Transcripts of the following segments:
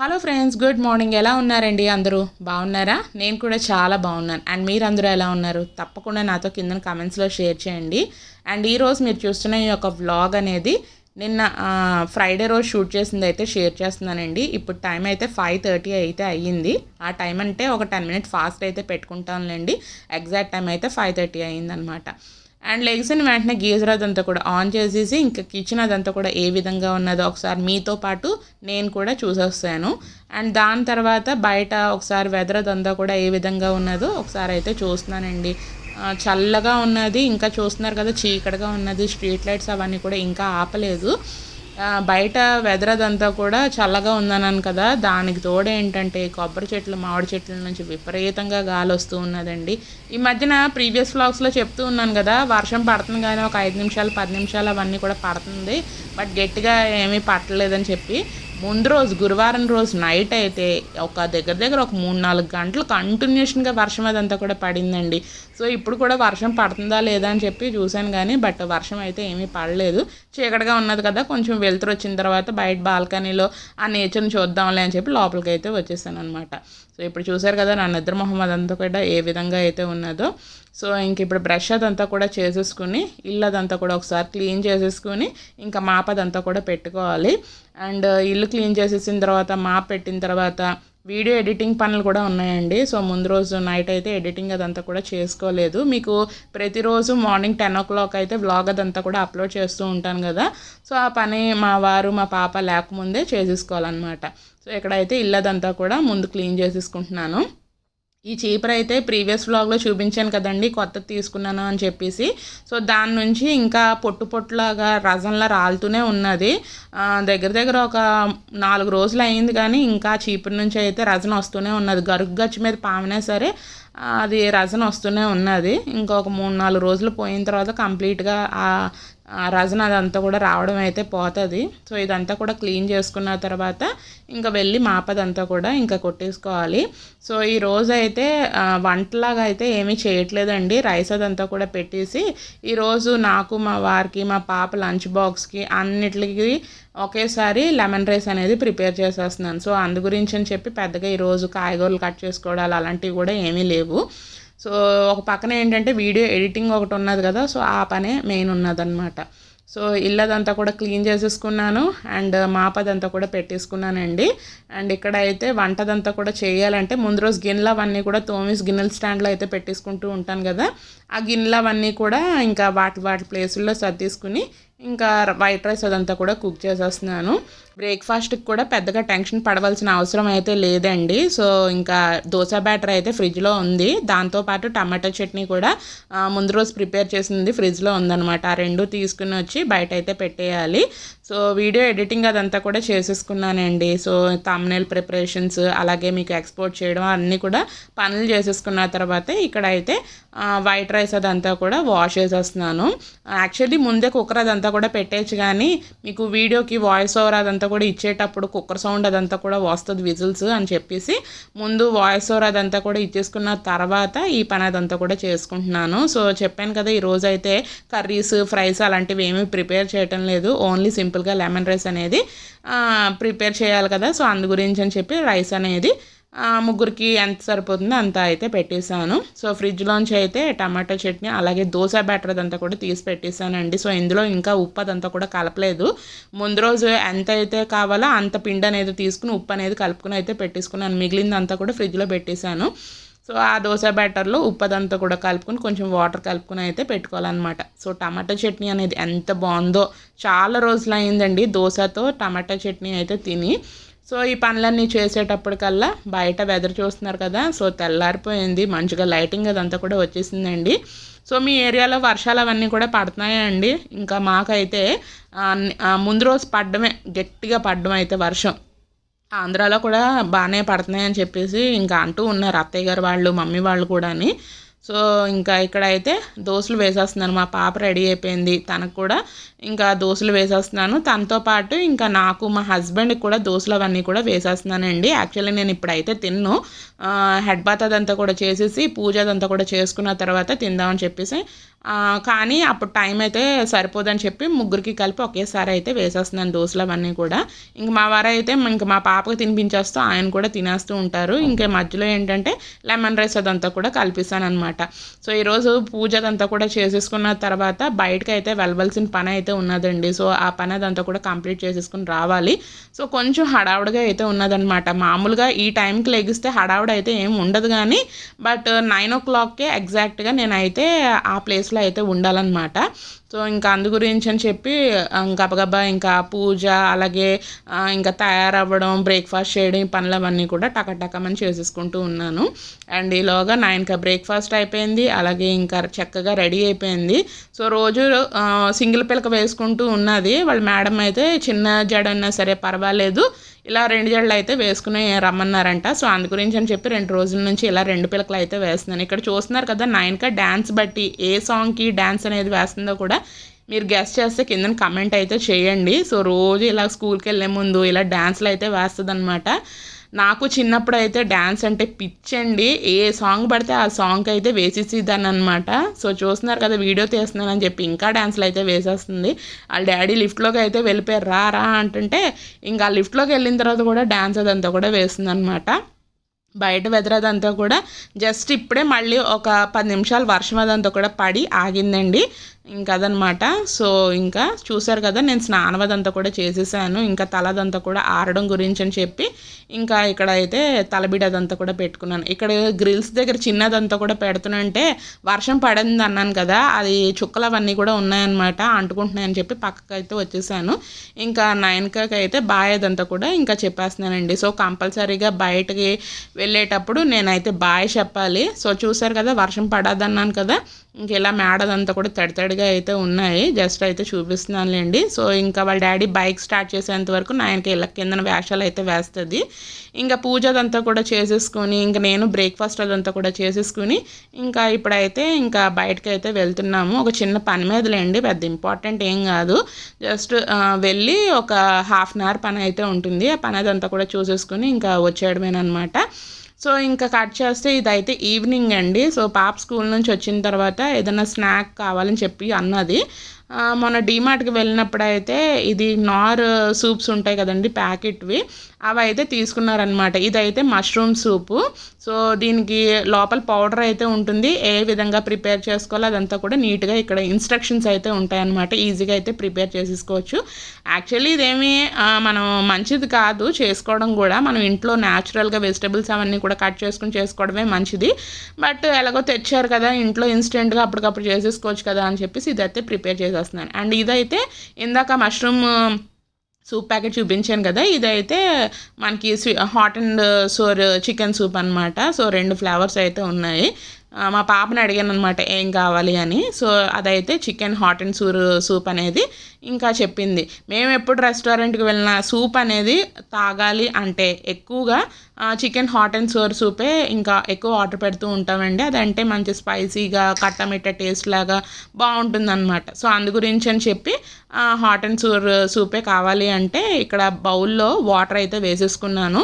Hello friends good morning ఎలా ఉన్నారండి అందరూ? బాగున్నారా? నేను కూడా చాలా బాగున్నాను. అండ్ మీరు అందరూ ఎలా ఉన్నారు? తప్పకుండా నాతో కింద కమెంట్స్లో షేర్ చేయండి. అండ్ ఈరోజు మీరు చూస్తున్న ఈ యొక్క వ్లాగ్ అనేది నిన్న ఫ్రైడే రోజు షూట్ చేసింది అయితే షేర్ చేస్తున్నానండి. ఇప్పుడు టైం అయితే ఫైవ్ థర్టీ అయితే అయ్యింది. ఆ టైం అంటే ఒక టెన్ మినిట్ ఫాస్ట్ అయితే పెట్టుకుంటానులేండి. ఎగ్జాక్ట్ టైం అయితే ఫైవ్ థర్టీ అయ్యిందనమాట. అండ్ లెగ్స్ని వెంటనే గీజర్ అదంతా కూడా ఆన్ చేసేసి ఇంకా కిచెన్ అదంతా కూడా ఏ విధంగా ఉన్నదో ఒకసారి మీతో పాటు నేను కూడా చూసేస్తాను. అండ్ దాని తర్వాత బయట ఒకసారి వెదర్ అదంతా కూడా ఏ విధంగా ఉన్నదో ఒకసారి అయితే చూస్తున్నానండి. చల్లగా ఉన్నది ఇంకా చూస్తున్నారు కదా చీకటిగా ఉన్నది స్ట్రీట్ లైట్స్ అవన్నీ కూడా ఇంకా ఆపలేదు. బయట వెదర్ అదంతా కూడా చల్లగా ఉందన్నాను కదా. దానికి తోడు ఏంటంటే కొబ్బరి చెట్లు మామిడి చెట్ల నుంచి విపరీతంగా గాలి వస్తూ ఉన్నదండి. ఈ మధ్యన ప్రీవియస్ వ్లాగ్స్లో చెప్తూ ఉన్నాను కదా వర్షం పడుతుంది కానీ ఒక ఐదు నిమిషాలు పది నిమిషాలు అవన్నీ కూడా పడుతుంది. బట్ గట్టిగా ఏమీ పట్టలేదని చెప్పి ముందు రోజు గురువారం రోజు నైట్ అయితే ఒక దగ్గర దగ్గర ఒక మూడు నాలుగు గంటలు కంటిన్యూషన్గా వర్షం అదంతా కూడా పడిందండి. సో ఇప్పుడు కూడా వర్షం పడుతుందా లేదా అని చెప్పి చూశాను కానీ బట్ వర్షం అయితే ఏమీ పడలేదు. చీకటిగా ఉన్నది కదా కొంచెం వెలుతురు వచ్చిన తర్వాత బయట బాల్కనీలో ఆ నేచర్ని చూద్దాంలే అని చెప్పి లోపలికి అయితే వచ్చేసాను అనమాట సో ఇప్పుడు చూశారు కదా నా నిద్ర మొహం అదంతా కూడా ఏ విధంగా అయితే ఉన్నదో. సో ఇంక ఇప్పుడు బ్రష్ అదంతా కూడా చేసేసుకుని ఇల్లు అదంతా కూడా ఒకసారి క్లీన్ చేసేసుకుని ఇంకా మాపదంతా కూడా పెట్టుకోవాలి. అండ్ ఇల్లు క్లీన్ చేసేసిన తర్వాత మాప్ పెట్టిన తర్వాత వీడియో ఎడిటింగ్ పనులు కూడా ఉన్నాయండి. సో ముందు రోజు నైట్ అయితే ఎడిటింగ్ అదంతా కూడా చేసుకోలేదు. మీకు ప్రతిరోజు మార్నింగ్ టెన్ ఓ క్లాక్ అయితే వ్లాగ్ అదంతా కూడా అప్లోడ్ చేస్తూ ఉంటాను కదా. సో ఆ పని మా వారు మా పాప లేకముందే చేసేసుకోవాలన్నమాట. సో ఇక్కడైతే ఇల్లు అదంతా కూడా ముందు క్లీన్ చేసేసుకుంటున్నాను. ఈ చీపర్ అయితే ప్రీవియస్ వ్లాగ్లో చూపించాను కదండి కొత్తది తీసుకున్నాను అని చెప్పేసి. సో దాని నుంచి ఇంకా పొట్టు పొట్టులాగా రజంలా రాలుతూనే ఉన్నది. దగ్గర దగ్గర ఒక నాలుగు రోజులు అయింది కానీ ఇంకా చీపురు నుంచి అయితే రజన వస్తూనే ఉన్నది. గరుగు గచ్చు మీద పామినా సరే అది రజన వస్తూనే ఉన్నది. ఇంకొక మూడు నాలుగు రోజులు పోయిన తర్వాత కంప్లీట్గా ఆ ఆ రజన అదంతా కూడా రావడం అయితే పోతుంది. సో ఇదంతా కూడా క్లీన్ చేసుకున్న తర్వాత ఇంకా వెళ్ళి మాపదంతా కూడా ఇంకా కొట్టేసుకోవాలి. సో ఈ రోజు అయితే వంటలాగా అయితే ఏమీ చేయట్లేదండి. రైస్ అదంతా కూడా పెట్టేసి ఈరోజు నాకు మా వారికి మా పాప లంచ్ బాక్స్కి అన్నిటికి ఒకేసారి లెమన్ రైస్ అనేది ప్రిపేర్ చేసేస్తున్నాను. సో అందు గురించి అని చెప్పి పెద్దగా ఈరోజు కాయగూరలు కట్ చేసుకోవడాలు అలాంటివి కూడా ఏమీ లేవు. సో ఒక పక్కన ఏంటంటే వీడియో ఎడిటింగ్ ఒకటి ఉన్నది కదా సో ఆ పనే మెయిన్ ఉన్నదన్నమాట. సో ఇల్లదంతా కూడా క్లీన్ చేసేసుకున్నాను అండ్ మాపదంతా కూడా పెట్టేసుకున్నానండి. అండ్ ఇక్కడ అయితే వంటదంతా కూడా చేయాలంటే ముందు రోజు గిన్నెలు అవన్నీ కూడా తోమేసి గిన్నెల స్టాండ్లో అయితే పెట్టేసుకుంటూ ఉంటాను కదా. ఆ గిన్నెలు అవన్నీ కూడా ఇంకా వాటి వాటి ప్లేసుల్లో సర్దేసుకుని ఇంకా వైట్ రైస్ అదంతా కూడా కుక్ చేసేస్తున్నాను. బ్రేక్ఫాస్ట్కి కూడా పెద్దగా టెన్షన్ పడవలసిన అవసరం అయితే లేదండి. సో ఇంకా దోశ బ్యాటర్ అయితే ఫ్రిడ్జ్లో ఉంది. దాంతోపాటు టమాటో చట్నీ కూడా ముందు రోజు ప్రిపేర్ చేసింది ఫ్రిడ్జ్లో ఉందన్నమాట. ఆ రెండు తీసుకుని వచ్చి బయట అయితే పెట్టేయాలి. సో వీడియో ఎడిటింగ్ అదంతా కూడా చేసేసుకున్నానండి. సో తమ్నేల్ ప్రిపరేషన్స్ అలాగే మీకు ఎక్స్పోర్ట్ చేయడం అన్నీ కూడా పనులు చేసేసుకున్న తర్వాత ఇక్కడ అయితే వైట్ రైస్ అదంతా కూడా వాష్ చేసేస్తున్నాను. యాక్చువల్లీ ముందే కుక్కర్ అదంతా కూడా పెట్టేయచ్చు కానీ మీకు వీడియోకి వాయిస్ ఓవర్ అదంతా కూడా ఇచ్చేటప్పుడు కుక్కర్ సౌండ్ అదంతా కూడా వస్తుంది విజిల్స్ అని చెప్పేసి ముందు వాయిస్ ఓవర్ అదంతా కూడా ఇచ్చేసుకున్న తర్వాత ఈ పని అదంతా కూడా చేసుకుంటున్నాను. సో చెప్పాను కదా ఈరోజు అయితే కర్రీస్ ఫ్రైస్ అలాంటివి ఏమీ ప్రిపేర్ చేయటం లేదు. ఓన్లీ సింపుల్గా లెమన్ రైస్ అనేది ప్రిపేర్ చేయాలి కదా. సో అందు గురించి అని చెప్పి రైస్ అనేది ముగ్గురికి ఎంత సరిపోతుందో అంత అయితే పెట్టేశాను. సో ఫ్రిడ్జ్లోంచి అయితే టమాటో చట్నీ అలాగే దోశ బ్యాటర్ అదంతా కూడా తీసి పెట్టేశానండి. సో ఇందులో ఇంకా ఉప్పు అదంతా కూడా కలపలేదు. ముందు రోజు ఎంత అయితే కావాలో అంత పిండి అనేది తీసుకుని ఉప్పు అనేది కలుపుకుని అయితే పెట్టేసుకున్నాను. మిగిలిందంతా కూడా ఫ్రిడ్జ్లో పెట్టేశాను. సో ఆ దోశ బ్యాటర్లో ఉప్పు అదంతా కూడా కలుపుకొని కొంచెం వాటర్ కలుపుకొని అయితే పెట్టుకోవాలన్నమాట. సో టమాటా చట్నీ అనేది ఎంత బాగుందో చాలా రోజులు అయిందండి దోశతో టమాటా చట్నీ అయితే తిని. సో ఈ పనులన్నీ చేసేటప్పటికల్లా బయట వెదర్ చూస్తున్నారు కదా సో తెల్లారిపోయింది. మంచిగా లైటింగ్ అదంతా కూడా వచ్చేసిందండి. సో మీ ఏరియాలో వర్షాలు అవన్నీ కూడా పడుతున్నాయండి. ఇంకా మాకైతే ముందు రోజు పడ్డమే గట్టిగా పడ్డం అయితే వర్షం. ఆంధ్రాలో కూడా బాగానే పడుతున్నాయని చెప్పేసి ఇంకా అంటూ ఉన్నారు అత్తయ్య గారు వాళ్ళు మమ్మీ వాళ్ళు కూడాని. సో ఇంకా ఇక్కడ అయితే దోశలు వేసేస్తున్నాను మా పాప రెడీ అయిపోయింది. తనకు కూడా ఇంకా దోశలు వేసేస్తున్నాను. తనతో పాటు ఇంకా నాకు మా హస్బెండ్కి కూడా దోశలు అవన్నీ కూడా వేసేస్తున్నానండి. యాక్చువల్లీ నేను ఇప్పుడైతే తిన్ను. హెడ్ బాత్ అదంతా కూడా చేసేసి పూజ అదంతా కూడా చేసుకున్న తర్వాత తిందామని చెప్పేసి కానీ అప్పుడు టైం అయితే సరిపోదని చెప్పి ముగ్గురికి కలిపి ఒకేసారి అయితే వేసేస్తున్నాను దోశలు అవన్నీ కూడా. ఇంక మా వారు అయితే ఇంక మా పాపకు తినిపించేస్తూ ఆయన కూడా తినేస్తూ ఉంటారు. ఇంకా మధ్యలో ఏంటంటే లెమన్ రైస్ అదంతా కూడా కలిపిస్తాను అనమాట సో ఈరోజు పూజ అదంతా కూడా చేసేసుకున్న తర్వాత బయటకు అయితే వెళ్ళవలసిన పని అయితే ఉన్నదండి. సో ఆ పని అదంతా కూడా కంప్లీట్ చేసేసుకుని రావాలి. సో కొంచెం హడావుడిగా అయితే ఉన్నదనమాట మామూలుగా ఈ టైంకి లెగిస్తే హడావుడి అయితే ఏం ఉండదు కానీ బట్ నైన్ ఓ క్లాక్కే ఎగ్జాక్ట్గా నేనైతే ఆ ప్లేస్లో అయితే ఉండాలన్నమాట. సో ఇంకా అందు గురించి అని చెప్పి గబగబా ఇంకా పూజ అలాగే ఇంకా తయారవ్వడం బ్రేక్ఫాస్ట్ చేయడం ఈ పనులు అవన్నీ కూడా టకటకమని చేసేసుకుంటూ ఉన్నాను. అండ్ ఈలోగా నైన్కి బ్రేక్ఫాస్ట్ అయిపోయింది అలాగే ఇంకా చక్కగా రెడీ అయిపోయింది. సో రోజు సింగిల్ పిలక వేసుకుంటూ ఉన్నది. వాళ్ళ మేడం అయితే చిన్న జడ ఉన్నా సరే పర్వాలేదు. ఇలా రెండు జడలు అయితే వేసుకుని రమ్మన్నారంట. సో అందు గురించి అని చెప్పి రెండు రోజుల నుంచి ఇలా రెండు పిలకలు అయితే వేస్తున్నాను. ఇక్కడ చూస్తున్నారు కదా నైన్కా డ్యాన్స్ బట్టి ఏ సాంగ్కి డ్యాన్స్ అనేది వేస్తుందో కూడా మీరు గెస్ట్ చేస్తే కింద కమెంట్ అయితే చేయండి. సో రోజు ఇలా స్కూల్కి వెళ్ళే ముందు ఇలా డ్యాన్స్లు అయితే వేస్తుంది నాకు చిన్నప్పుడు అయితే డ్యాన్స్ అంటే పిచ్చండి. ఏ సాంగ్ పడితే ఆ సాంగ్ అయితే వేసేసేదాన్ని అనమాట సో చూస్తున్నారు కదా వీడియో తీస్తున్నానని చెప్పి ఇంకా డ్యాన్స్లు అయితే వేసేస్తుంది. వాళ్ళ డాడీ లిఫ్ట్లోకి అయితే వెళ్ళిపోయారు రా రా అంటుంటే ఇంకా ఆ లిఫ్ట్లోకి వెళ్ళిన తర్వాత కూడా డ్యాన్స్ అదంతా కూడా వేస్తుంది అనమాట బయట వెదర్ అదంతా కూడా జస్ట్ ఇప్పుడే మళ్ళీ ఒక పది నిమిషాలు వర్షం అదంతా కూడా పడి ఆగిందండి. ఇంకా అదనమాట సో ఇంకా చూసారు కదా నేను స్నానవదంతా కూడా చేసేసాను. ఇంకా తలదంతా కూడా ఆరడం గురించి అని చెప్పి ఇంకా ఇక్కడ అయితే తలబిడదంతా కూడా పెట్టుకున్నాను. ఇక్కడ గ్రిల్స్ దగ్గర చిన్నదంతా కూడా పెడుతున్నంటే వర్షం పడింది అన్నాను కదా అది చుక్కలు అవన్నీ కూడా ఉన్నాయన్నమాట అంటుకుంటున్నాయని చెప్పి పక్కకి అయితే వచ్చేసాను. ఇంకా నైన్కి అయితే బాయ్ అదంతా కూడా ఇంకా చెప్పేస్తున్నానండి. సో కంపల్సరీగా బయటకి వెళ్ళేటప్పుడు నేనైతే బాయ్ చెప్పాలి. సో చూసారు కదా వర్షం పడదన్నాను కదా ఇంక ఇలా మేడదంతా కూడా తడి తడిగా అయితే ఉన్నాయి. జస్ట్ అయితే చూపిస్తున్నానులేండి. సో ఇంకా వాళ్ళ డాడీ బైక్ స్టార్ట్ చేసేంత వరకు నాయనకి ఇలా కిందన వేషాలు అయితే వేస్తుంది. ఇంకా పూజ అదంతా కూడా చేసేసుకొని ఇంకా నేను బ్రేక్ఫాస్ట్ అదంతా కూడా చేసేసుకుని ఇంకా ఇప్పుడైతే ఇంకా బయటకు అయితే వెళ్తున్నాము. ఒక చిన్న పని మీదలేండి పెద్ద ఇంపార్టెంట్ ఏం కాదు. జస్ట్ వెళ్ళి ఒక హాఫ్ అన్ అవర్ పని అయితే ఉంటుంది. ఆ పని అదంతా కూడా చూసేసుకుని ఇంకా వచ్చేయడమేనమాట సో ఇంకా కట్ చేస్తే ఇదైతే ఈవినింగ్ అండి. సో పాప స్కూల్ నుంచి వచ్చిన తర్వాత ఏదైనా స్నాక్ కావాలని చెప్పి అన్నది. మొన్న డీమార్ట్కి వెళ్ళినప్పుడు అయితే ఇది నార్ సూప్స్ ఉంటాయి కదండి ప్యాకెట్వి. అవి అయితే తీసుకున్నారనమాట ఇదైతే మష్రూమ్ సూపు. సో దీనికి లోపల పౌడర్ అయితే ఉంటుంది. ఏ విధంగా ప్రిపేర్ చేసుకోవాలో అదంతా కూడా నీట్గా ఇక్కడ ఇన్స్ట్రక్షన్స్ అయితే ఉంటాయన్నమాట. ఈజీగా అయితే ప్రిపేర్ చేసేసుకోవచ్చు. యాక్చువల్లీ ఇదేమీ మనం మంచిది కాదు. చేసుకోవడం కూడా మనం ఇంట్లో న్యాచురల్గా వెజిటబుల్స్ అవన్నీ కూడా కట్ చేసుకుని చేసుకోవడమే మంచిది. బట్ ఎలాగో తెచ్చారు కదా ఇంట్లో ఇన్స్టెంట్గా అప్పటికప్పుడు చేసేసుకోవచ్చు కదా అని చెప్పేసి ఇదైతే ప్రిపేర్ చేసేస్తున్నాను అండ్ ఇదైతే ఇందాక మష్రూమ్ సూప్ ప్యాకెట్ చూపించాను కదా ఇదైతే మనకి hot and sour chicken soup అనమాట సో రెండు ఫ్లేవర్స్ అయితే ఉన్నాయి. మా పాపని అడిగాను అనమాట ఏం కావాలి అని. సో అదైతే chicken hot and sour soup అనేది ఇంకా చెప్పింది. మేము ఎప్పుడు రెస్టారెంట్కి వెళ్ళిన సూప్ అనేది తాగాలి అంటే ఎక్కువగా చికెన్ హాట్ అండ్ సోర్ సూపే ఇంకా ఎక్కువ ఆర్డర్ పెడుతూ ఉంటామండి. అదంటే మంచి స్పైసీగా కట్టమిట్ట టేస్ట్ లాగా బాగుంటుంది అనమాట సో అందు గురించి అని చెప్పి హాట్ అండ్ సూర్ సూపే కావాలి అంటే ఇక్కడ బౌల్లో వాటర్ అయితే వేసేసుకున్నాను.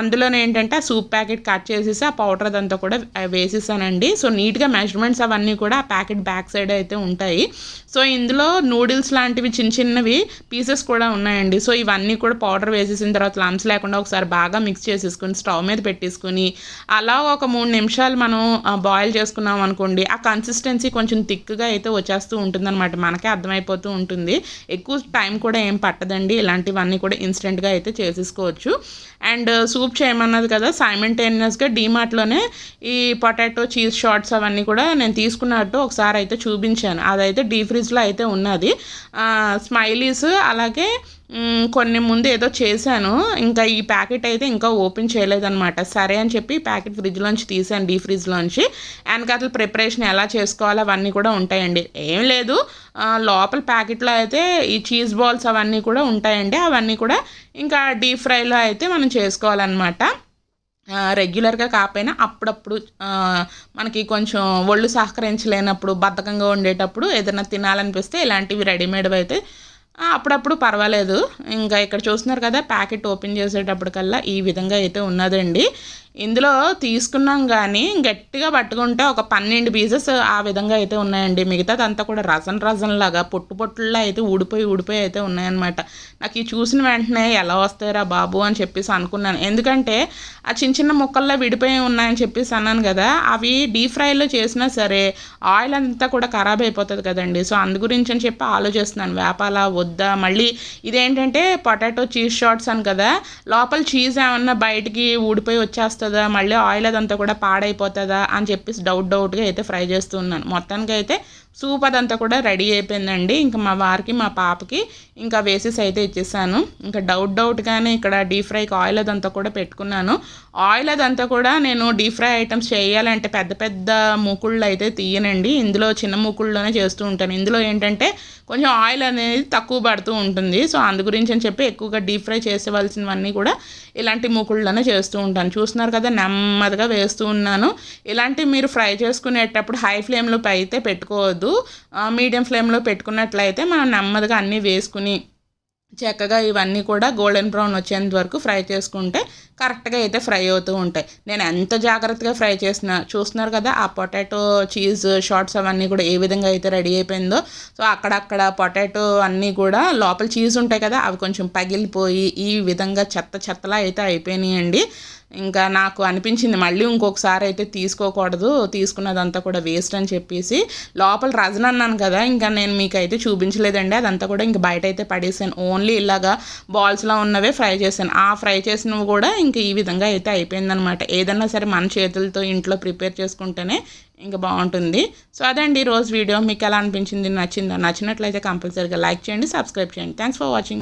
అందులోనే ఏంటంటే ఆ సూప్ ప్యాకెట్ కట్ చేసేసి ఆ పౌడర్ అదంతా కూడా వేసేసానండి. సో నీట్గా మెజర్మెంట్స్ అవన్నీ కూడా ఆ ప్యాకెట్ బ్యాక్ సైడ్ అయితే ఉంటాయి. సో ఇందులో నూడిల్స్ లాంటివి చిన్న చిన్నవి పీసెస్ కూడా ఉన్నాయండి. సో ఇవన్నీ కూడా పౌడర్ వేసేసిన తర్వాత లంప్స్ లేకుండా ఒకసారి బాగా మిక్స్ చేసేసుకుని స్టవ్ మీద పెట్టేసుకుని అలా ఒక మూడు నిమిషాలు మనం బాయిల్ చేసుకున్నాం అనుకోండి ఆ కన్సిస్టెన్సీ కొంచెం థిక్గా అయితే వచ్చేస్తూ ఉంటుందన్నమాట. మనకే అర్థమైపోతూ ఉంటుంది. ఎక్కువ టైం కూడా ఏం పట్టదండి. ఇలాంటివన్నీ కూడా ఇన్స్టెంట్గా అయితే చేసేసుకోవచ్చు. అండ్ సూప్ uh, చేయమన్నది కదా సైమెంటేనియస్గా డీమార్ట్లోనే ఈ పొటాటో చీజ్ షార్ట్స్ అవన్నీ కూడా నేను తీసుకున్నట్టు ఒకసారి అయితే చూపించాను. అదైతే డీ ఫ్రిడ్జ్లో అయితే ఉన్నది. స్మైలీస్ అలాగే కొన్ని ముందు ఏదో చేశాను. ఇంకా ఈ ప్యాకెట్ అయితే ఇంకా ఓపెన్ చేయలేదన్నమాట. సరే అని చెప్పి ప్యాకెట్ ఫ్రిడ్జ్లోంచి తీసాను డీ ఫ్రిడ్జ్లోంచి. వెనకాతల ప్రిపరేషన్ ఎలా చేసుకోవాలో అవన్నీ కూడా ఉంటాయండి. ఏం లేదు. లోపల ప్యాకెట్లో అయితే ఈ చీజ్ బాల్స్ అవన్నీ కూడా ఉంటాయండి. అవన్నీ కూడా ఇంకా డీప్ ఫ్రైలో అయితే మనం చేసుకోవాలన్నమాట. రెగ్యులర్గా కాకపోయినా అప్పుడప్పుడు మనకి కొంచెం ఒళ్ళు సహకరించలేనప్పుడు బద్ధకంగా ఉండేటప్పుడు ఏదైనా తినాలనిపిస్తే ఇలాంటివి రెడీమేడ్ అయితే అప్పుడప్పుడు పర్వాలేదు. ఇంకా ఇక్కడ చూస్తున్నారు కదా ప్యాకెట్ ఓపెన్ చేసేటప్పటికల్లా ఈ విధంగా అయితే ఉన్నదండి. ఇందులో తీసుకున్నాం కానీ గట్టిగా పట్టుకుంటే ఒక పన్నెండు పీసెస్ ఆ విధంగా అయితే ఉన్నాయండి. మిగతాదంతా కూడా రసన్ రసన్ లాగా పొట్టు పొట్టుల్లో అయితే ఊడిపోయి ఊడిపోయి అయితే ఉన్నాయన్నమాట. నాకు ఈ చూసిన వెంటనే ఎలా వస్తాయిరా బాబు అని చెప్పేసి అనుకున్నాను. ఎందుకంటే ఆ చిన్న చిన్న ముక్కల్లో విడిపోయి ఉన్నాయని చెప్పేసి అన్నాను కదా అవి డీప్ ఫ్రైలో చేసినా సరే ఆయిల్ అంతా కూడా ఖరాబ్ అయిపోతుంది కదండి. సో అందు గురించి అని చెప్పి ఆలోచిస్తున్నాను. వేపాలా వద్దా? మళ్ళీ ఇదేంటంటే పొటాటో చీజ్ షార్ట్స్ అని కదా లోపల చీజ్ ఏమన్నా బయటికి ఊడిపోయి వస్తుందా? మళ్ళీ ఆయిల్ అదంతా కూడా పాడైపోతుందా? అని చెప్పేసి డౌట్ డౌట్గా అయితే ఫ్రై చేస్తున్నాను మొత్తానికి అయితే సూప్ అదంతా కూడా రెడీ అయిపోయిందండి. ఇంకా మా వారికి మా పాపకి ఇంకా వేసేసి అయితే ఇచ్చేసాను. ఇంకా డౌట్ డౌట్గానే ఇక్కడ డీప్ ఫ్రైకి ఆయిల్ అదంతా కూడా పెట్టుకున్నాను. ఆయిల్ అదంతా కూడా నేను డీప్ ఫ్రై ఐటమ్స్ చేయాలంటే పెద్ద పెద్ద మూకుళ్ళు అయితే తీయనండి. ఇందులో చిన్న మూకుళ్ళలోనే చేస్తూ ఉంటాను. ఇందులో ఏంటంటే కొంచెం ఆయిల్ అనేది తక్కువ పడుతూ ఉంటుంది. సో అందు గురించి అని చెప్పి ఎక్కువగా డీప్ ఫ్రై చేసేవలసినవన్నీ కూడా ఇలాంటి మూకుళ్ళలోనే చేస్తూ ఉంటాను. చూస్తున్నారు కదా నెమ్మదిగా వేస్తూ ఉన్నాను. ఇలాంటి మీరు ఫ్రై చేసుకునేటప్పుడు హై ఫ్లేమ్లో అయితే పెట్టుకోవద్దు. మీడియం ఫ్లేమ్లో పెట్టుకున్నట్లయితే మనం నెమ్మదిగా అన్నీ వేసుకుని చక్కగా ఇవన్నీ కూడా గోల్డెన్ బ్రౌన్ వచ్చేంత వరకు ఫ్రై చేసుకుంటే కరెక్ట్గా అయితే ఫ్రై అవుతూ ఉంటాయి. నేను ఎంత జాగ్రత్తగా ఫ్రై చేసిన చూస్తున్నారు కదా ఆ పొటాటో చీజ్ షార్ట్స్ అవన్నీ కూడా ఏ విధంగా అయితే రెడీ అయిపోయిందో. సో అక్కడక్కడ పొటాటో అన్నీ కూడా లోపల చీజ్ ఉంటాయి కదా అవి కొంచెం పగిలిపోయి ఈ విధంగా చెత్త చెత్తలా అయితే అయిపోయినాయండి. ఇంకా నాకు అనిపించింది మళ్ళీ ఇంకొకసారి అయితే తీసుకోకూడదు తీసుకున్నదంతా కూడా వేస్ట్ అని చెప్పేసి లోపల రజన అన్నాను కదా ఇంకా నేను మీకు అయితే చూపించలేదండి అదంతా కూడా ఇంకా బయట అయితే పడేసాను. ఓన్లీ ఇలాగా బాల్స్లో ఉన్నవే ఫ్రై చేశాను. ఆ ఫ్రై చేసినవి కూడా ఇంకా ఈ విధంగా అయితే అయిపోయిందనమాట ఏదన్నా సరే మన చేతులతో ఇంట్లో ప్రిపేర్ చేసుకుంటేనే ఇంకా బాగుంటుంది. సో అదండి ఈరోజు వీడియో. మీకు ఎలా అనిపించింది నచ్చిందా నచ్చినట్లయితే కంపల్సరీగా లైక్ చేయండి సబ్స్క్రైబ్ చేయండి. Thanks for watching